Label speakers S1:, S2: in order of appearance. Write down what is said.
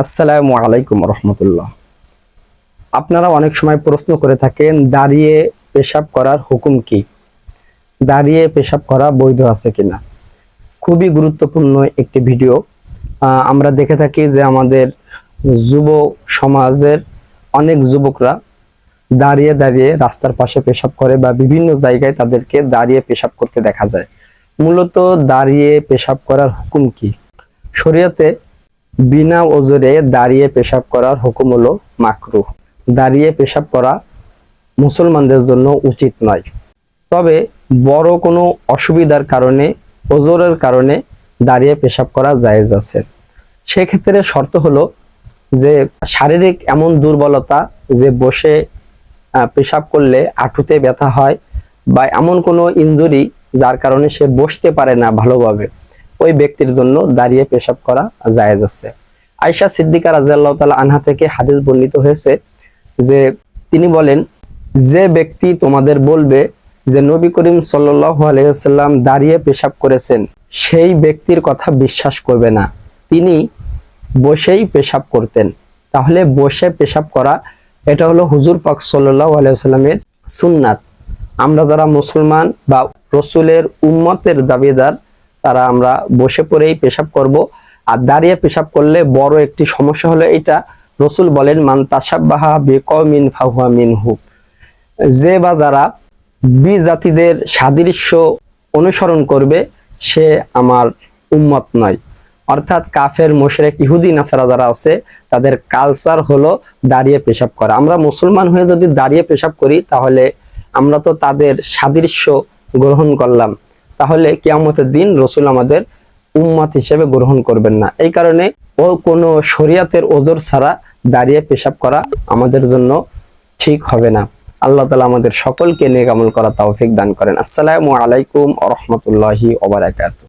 S1: আসসালামু আলাইকুম রহমতুল্লাহ। আপনারা অনেক সময় প্রশ্ন করে থাকেন, দাঁড়িয়ে পেশাব করার হুকুম কি? দাঁড়িয়ে পেশাব করা বৈধ আছে কিনা? খুবই গুরুত্বপূর্ণ একটি ভিডিও। আমরা দেখে থাকি যে আমাদের যুব সমাজের অনেক যুবকরা দাঁড়িয়ে দাঁড়িয়ে রাস্তার পাশে পেশাব করে বা বিভিন্ন জায়গায় তাদেরকে দাঁড়িয়ে পেশাব করতে দেখা যায়। মূলত দাঁড়িয়ে পেশাব করার হুকুম কি? শরীয়তে বিনা ওজরে দাঁড়িয়ে পেশাব করার হুকুম হলো মাকরু। দাঁড়িয়ে পেশাব করা মুসলমানদের জন্য উচিত নয়। তবে বড় কোনো অসুবিধার কারণে, ওজোরের কারণে দাঁড়িয়ে পেশাব করা জায়েজ আছে। সেক্ষেত্রে শর্ত হলো যে, শারীরিক এমন দুর্বলতা যে বসে পেশাব করলে আঁটুতে ব্যথা হয় বা এমন কোনো ইনজুরি যার কারণে সে বসতে পারে না ভালোভাবে। ওই ব্যক্তির জন্য দাঁড়িয়ে পেশাব করা জায়েজ আছে। আয়সা সিদ্দিকা রাজিয়াল্লাহ তাআলা আনহা থেকে হাদিস বর্ণিত হয়েছে যে তিনি বলেন, যে ব্যক্তি তোমাদের বলবে যে নবী করিম আলাইহি দাঁড়িয়ে পেশাব করেছেন, সেই ব্যক্তির কথা বিশ্বাস করবে না। তিনি বসেই পেশাব করতেন। তাহলে বসে পেশাব করা, এটা হলো হুজুর পাক সাল্লাল্লাহু আলাইহি ওয়াসাল্লামের সুন্নাত। আমরা যারা মুসলমান বা রসুলের উম্মতের দাবিদার তারা আমরা বসে পড়েই পেশাব করব। আর দাঁড়িয়ে পেশাব করলে বড় একটি সমস্যা হলো এটা রসুল বলেন, মান তাসাব্বাহা বিকমিন ফাহুয়া মিনহু। যে বা যারা বি জাতিদের সাদৃশ্য অনুসরণ করবে, সে আমার উম্মত নয়। অর্থাৎ কাফের, মোশরেক, ইহুদি, নাসারা যারা আছে, তাদের কালচার হলো দাঁড়িয়ে পেশাব করা। আমরা মুসলমান হয়ে যদি দাঁড়িয়ে পেশাব করি, তাহলে আমরা তো তাদের সাদৃশ্য গ্রহণ করলাম। তাহলে কিয়ামতের দিন রসুল আমাদের উম্মাত হিসেবে গ্রহণ করবেন না। এই কারণে ও কোনো শরিয়াতের ওজোর ছাড়া দাঁড়িয়ে পেশাব করা আমাদের জন্য ঠিক হবে না। আল্লাহ তালা আমাদের সকলকে নেক আমল করা তৌফিক দান করেন। আসসালামু আলাইকুম রহমতুল্লাহি ওবারাকাতু